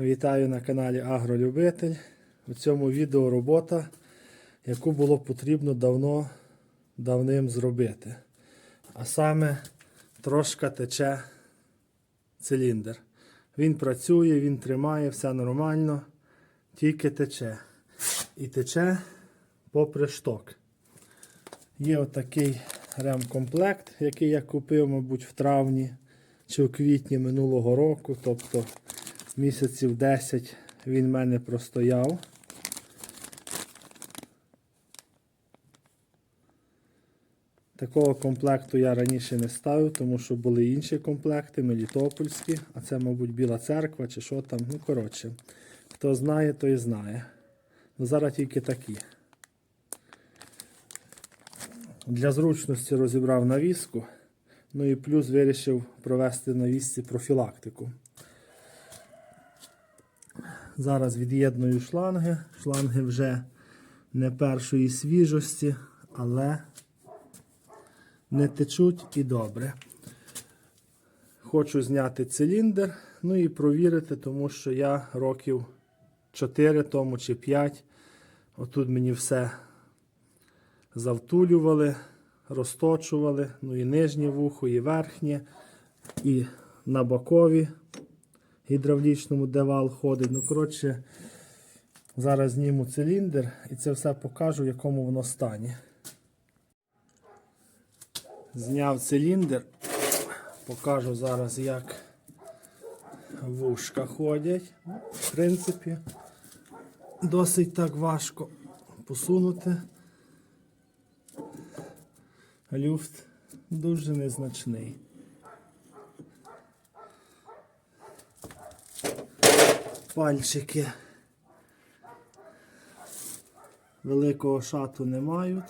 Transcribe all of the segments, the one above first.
Вітаю на каналі Агролюбитель. У цьому відео робота, яку було потрібно давно давним зробити. А саме трошки тече циліндр. Він працює, він тримає, все нормально, тільки тече. І тече попри шток. Є отакий ремкомплект, який я купив, мабуть, в травні чи в квітні минулого року. Тобто місяців 10 він в мене простояв. Такого комплекту я раніше не ставив, тому що були інші комплекти, мелітопольські, а це, мабуть, Біла церква чи що там. Ну, коротше, хто знає, той знає. Ну, зараз тільки такі. Для зручності розібрав навіску. Ну і плюс вирішив провести на вісці профілактику. Зараз від'єдную шланги. Шланги вже не першої свіжості, але не течуть і добре. Хочу зняти циліндр, ну і провірити, тому що я років 4 тому чи 5. Отут мені все завтулювали, розточували, ну і нижнє вухо, і верхнє, і на бокові гідравлічному де вал ходить. Ну, коротше, зараз зніму циліндр і це все покажу, в якому воно стані. Зняв циліндр, покажу зараз, як вушка ходять. Ну, В принципі, досить так важко посунути. Люфт дуже незначний. Пальчики великого шату не мають.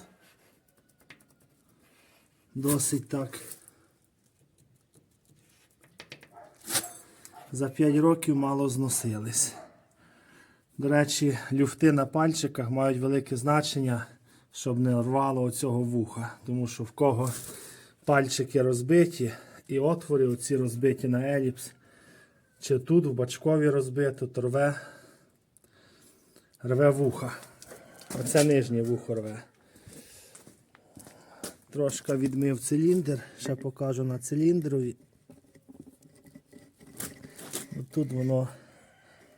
Досить так. За 5 років мало зносились. До речі, люфти на пальчиках мають велике значення, щоб не рвало оцього вуха. Тому що в кого пальчики розбиті і отвори оці розбиті на еліпс, чи тут в бачкові розбито, то рве, рве вуха. Оце нижнє вухо рве. Трошки відмив циліндр, ще покажу на циліндрові. Тут воно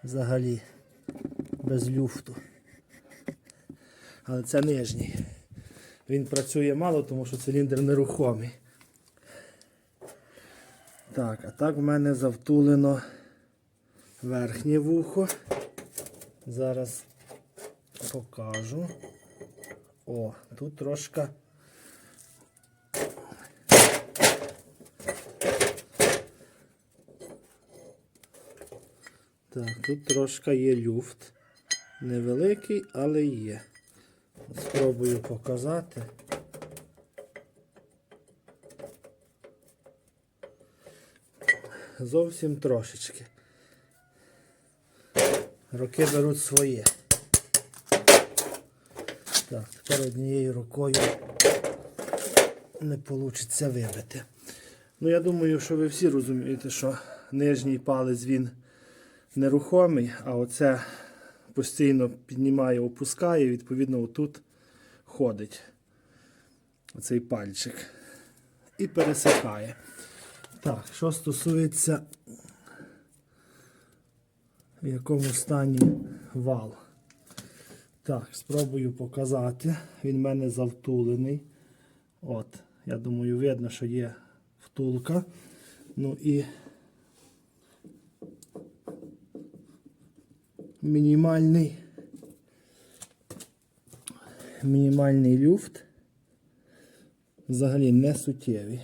взагалі без люфту. Але це нижній. Він працює мало, тому що циліндр нерухомий. Так, а так в мене завтулено верхнє вухо. Зараз покажу. О, тут трошки. Так, тут трошки є люфт. Невеликий, але є. Спробую показати. Зовсім трошечки. Роки беруть своє. Так, тепер однією рукою не вийде вибити. Ну, я думаю, що ви всі розумієте, що нижній палець він нерухомий, а оце постійно піднімає, опускає, і відповідно отут ходить оцей пальчик і пересихає. Так, що стосується в якому стані вал. Так, спробую показати. Він в мене завтулений. От, я думаю, видно, що є втулка. Ну і мінімальний мінімальний люфт. Взагалі не суттєвий.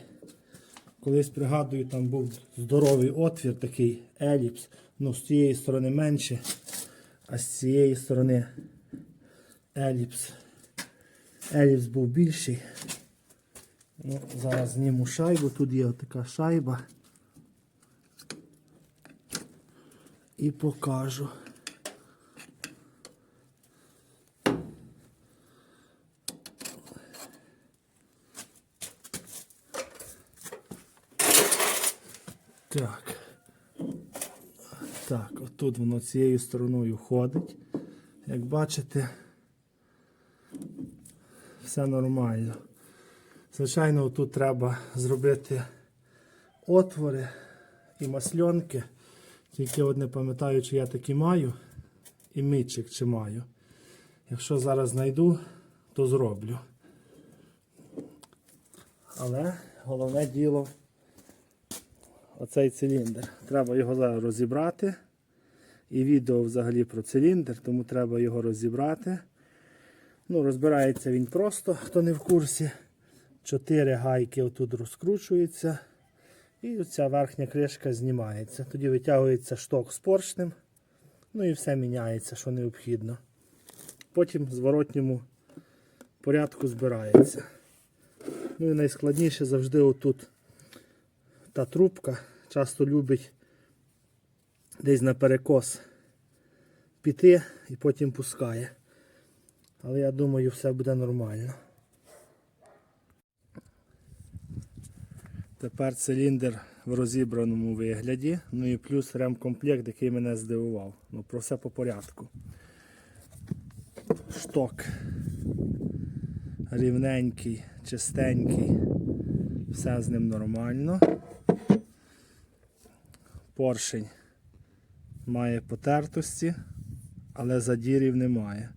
Колись пригадую, там був здоровий отвір, такий еліпс. Ну, з цієї сторони менше, а з цієї сторони еліпс. Еліпс був більший. Ну, Зараз зніму шайбу, тут є така шайба. І покажу. Так. Так, отут воно цією стороною ходить. Як бачите, все нормально. Звичайно, тут треба зробити отвори і масльонки. Тільки от не пам'ятаю, чи я такі маю, і мічик чи маю. Якщо зараз знайду, то зроблю. Але головне діло оцей циліндр. Треба його зараз розібрати. І відео взагалі про циліндр, тому треба його розібрати. Ну, розбирається він просто, хто не в курсі. Чотири гайки отут розкручуються. І ця верхня кришка знімається. Тоді витягується шток з поршнем. Ну і все міняється, що необхідно. Потім в зворотньому порядку збирається. Ну і найскладніше завжди отут та трубка часто любить десь на перекос піти і потім пускає. Але я думаю, все буде нормально. Тепер циліндр в розібраному вигляді. Ну і плюс ремкомплект, який мене здивував. Ну, про все по порядку. Шток рівненький, чистенький, все з ним нормально. Поршень має потертості, але задірів немає.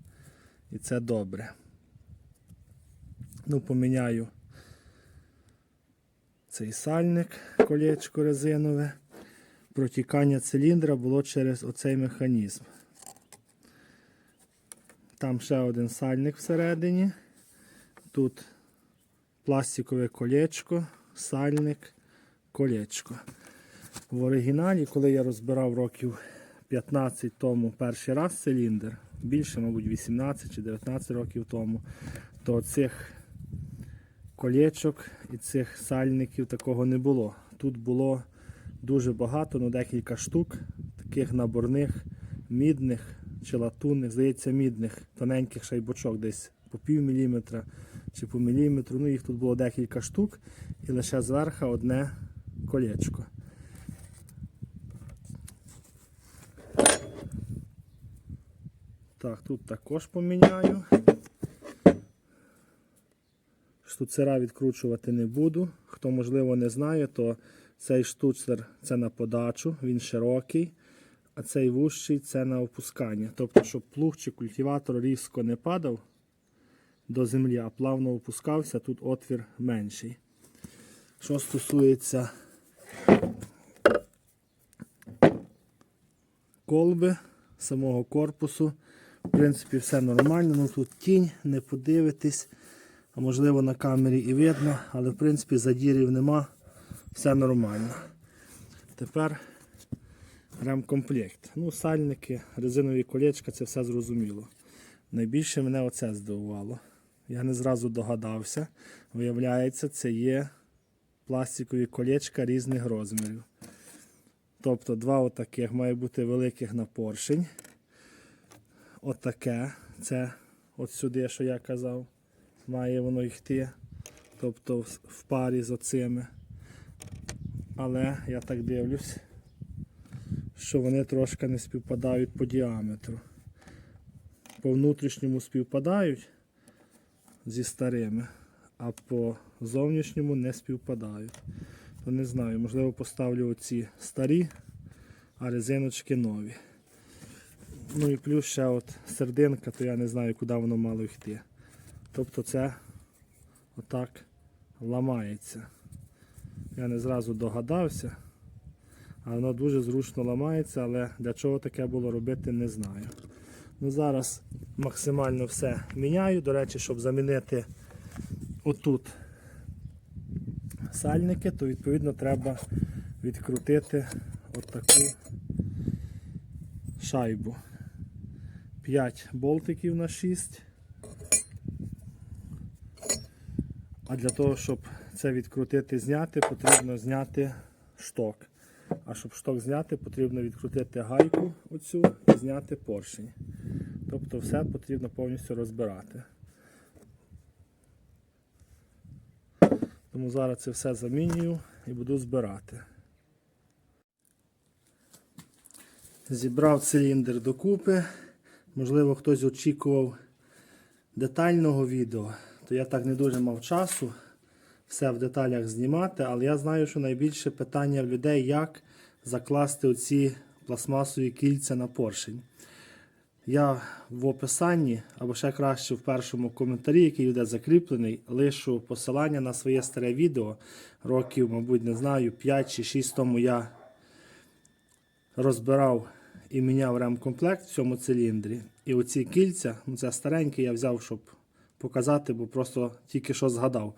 І це добре. Ну, поміняю цей сальник, колечко резинове. Протікання циліндра було через оцей механізм. Там ще один сальник всередині. Тут пластикове колечко, сальник, колечко. В оригіналі, коли я розбирав років 15 тому перший раз циліндр, більше, мабуть, 18 чи 19 років тому, то цих колечок і цих сальників такого не було. Тут було дуже багато, ну декілька штук, таких наборних, мідних чи латунних, здається, мідних, тоненьких шайбочок десь по пів міліметра чи по міліметру. Ну, їх тут було декілька штук, і лише зверху одне колечко. Так, тут також поміняю. Штуцера відкручувати не буду. Хто, можливо, не знає, то цей штуцер це на подачу, він широкий, а цей вущий це на опускання. Тобто, щоб плуг чи культиватор різко не падав до землі, а плавно опускався, тут отвір менший. Що стосується колби самого корпусу, в принципі, все нормально. Ну тут тінь, не подивитись. А можливо на камері і видно, але в принципі задірів нема, все нормально. Тепер ремкомплект. Ну, сальники, резинові колечка, це все зрозуміло. Найбільше мене оце здивувало. Я не зразу догадався. Виявляється, це є пластикові колечка різних розмірів. Тобто два отаких має бути великих на поршень. Отаке. Це от сюди, що я казав має воно йти, тобто в- парі з оцими. Але я так дивлюсь, що вони трошки не співпадають по діаметру. По внутрішньому співпадають зі старими, а по зовнішньому не співпадають. То не знаю, можливо поставлю оці старі, а резиночки нові. Ну і плюс ще от сердинка, то я не знаю, куди воно мало йти. Тобто це отак ламається. Я не зразу догадався, а воно дуже зручно ламається, але для чого таке було робити, не знаю. Ну Зараз максимально все міняю. До речі, щоб замінити отут сальники, то відповідно треба відкрутити отаку шайбу. 5 болтиків на 6. А для того, щоб це відкрутити, зняти, потрібно зняти шток. А щоб шток зняти, потрібно відкрутити гайку оцю і зняти поршень. Тобто все потрібно повністю розбирати. Тому зараз це все замінюю і буду збирати. Зібрав циліндр докупи. Можливо, хтось очікував детального відео, то я так не дуже мав часу все в деталях знімати, але я знаю, що найбільше питання в людей, як закласти оці пластмасові кільця на поршень. Я в описанні, або ще краще в першому коментарі, який буде закріплений, лишу посилання на своє старе відео. Років, мабуть, не знаю, 5 чи 6 тому я розбирав і міняв ремкомплект в цьому циліндрі. І оці кільця, ну це старенькі, я взяв, щоб показати, бо просто тільки що згадав.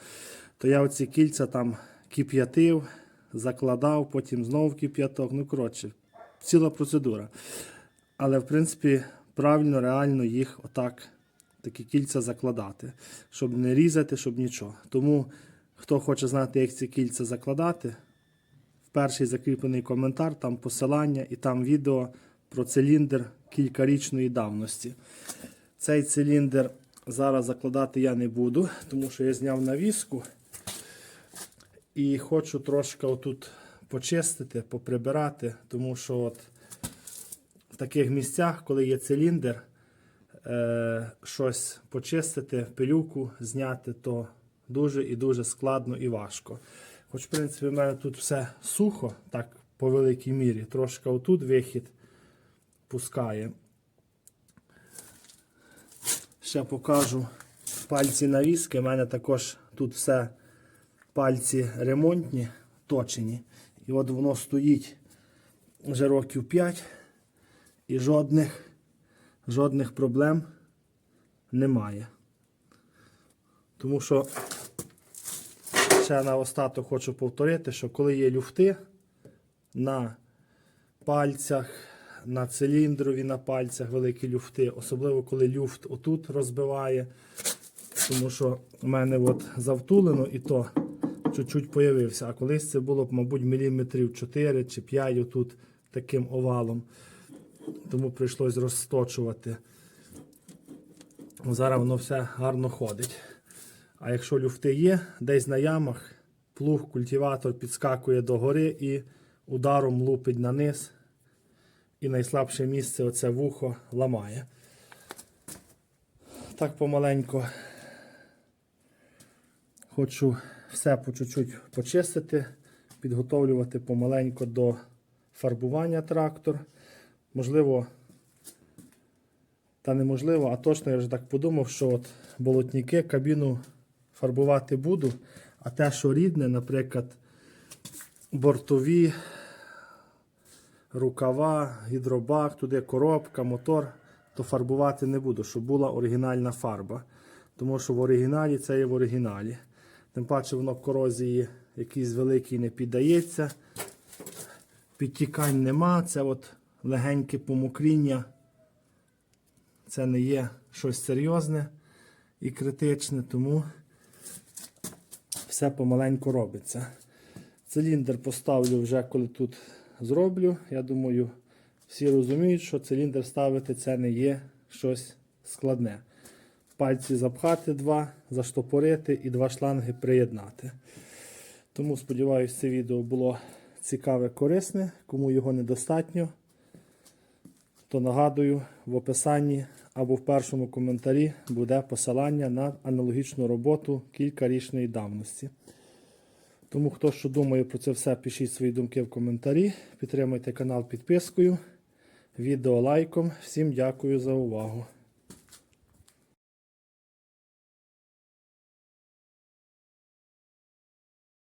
То я оці кільця там кип'ятив, закладав, потім знову кип'яток. Ну, коротше, ціла процедура. Але, в принципі, правильно, реально їх отак, такі кільця закладати, щоб не різати, щоб нічого. Тому, хто хоче знати, як ці кільця закладати, в перший закріплений коментар, там посилання і там відео про циліндр кількарічної давності. Цей циліндр зараз закладати я не буду, тому що я зняв навіску і хочу трошки отут почистити, поприбирати, тому що от в таких місцях, коли є циліндр, е, щось почистити, пилюку зняти, то дуже і дуже складно і важко. Хоч, в принципі, в мене тут все сухо, так по великій мірі. Трошки отут вихід пускає. Ще покажу пальці навіски. У мене також тут все пальці ремонтні, точені. І от воно стоїть вже років 5 і жодних, жодних проблем немає. Тому що ще на остаток хочу повторити, що коли є люфти на пальцях, на циліндрові на пальцях великі люфти, особливо коли люфт отут розбиває, тому що в мене от завтулено і то чуть-чуть появився. А колись це було б, мабуть, міліметрів 4 чи 5 отут таким овалом. Тому прийшлось розточувати. Зараз воно все гарно ходить. А якщо люфти є, десь на ямах, плуг, культиватор підскакує до гори і ударом лупить на низ. І найслабше місце оце вухо ламає. Так помаленько хочу все по чуть-чуть почистити, підготовлювати помаленько до фарбування трактор. Можливо, та неможливо, а точно я вже так подумав, що от болотники кабіну фарбувати буду, а те, що рідне, наприклад, бортові, рукава, гідробак, туди коробка, мотор, то фарбувати не буду, щоб була оригінальна фарба. Тому що в оригіналі це є в оригіналі. Тим паче воно корозії якийсь великий не піддається. Підтікань нема, це от легеньке помокріння. Це не є щось серйозне і критичне, тому все помаленьку робиться. Циліндр поставлю вже коли тут зроблю. Я думаю, всі розуміють, що циліндр ставити це не є щось складне. Пальці запхати два, заштопорити і два шланги приєднати. Тому сподіваюся, це відео було цікаве, корисне. Кому його недостатньо, то нагадую, в описанні або в першому коментарі буде посилання на аналогічну роботу кількарічної давності. Тому, хто що думає про це все, пишіть свої думки в коментарі. Підтримуйте канал підпискою, відео лайком. Всім дякую за увагу.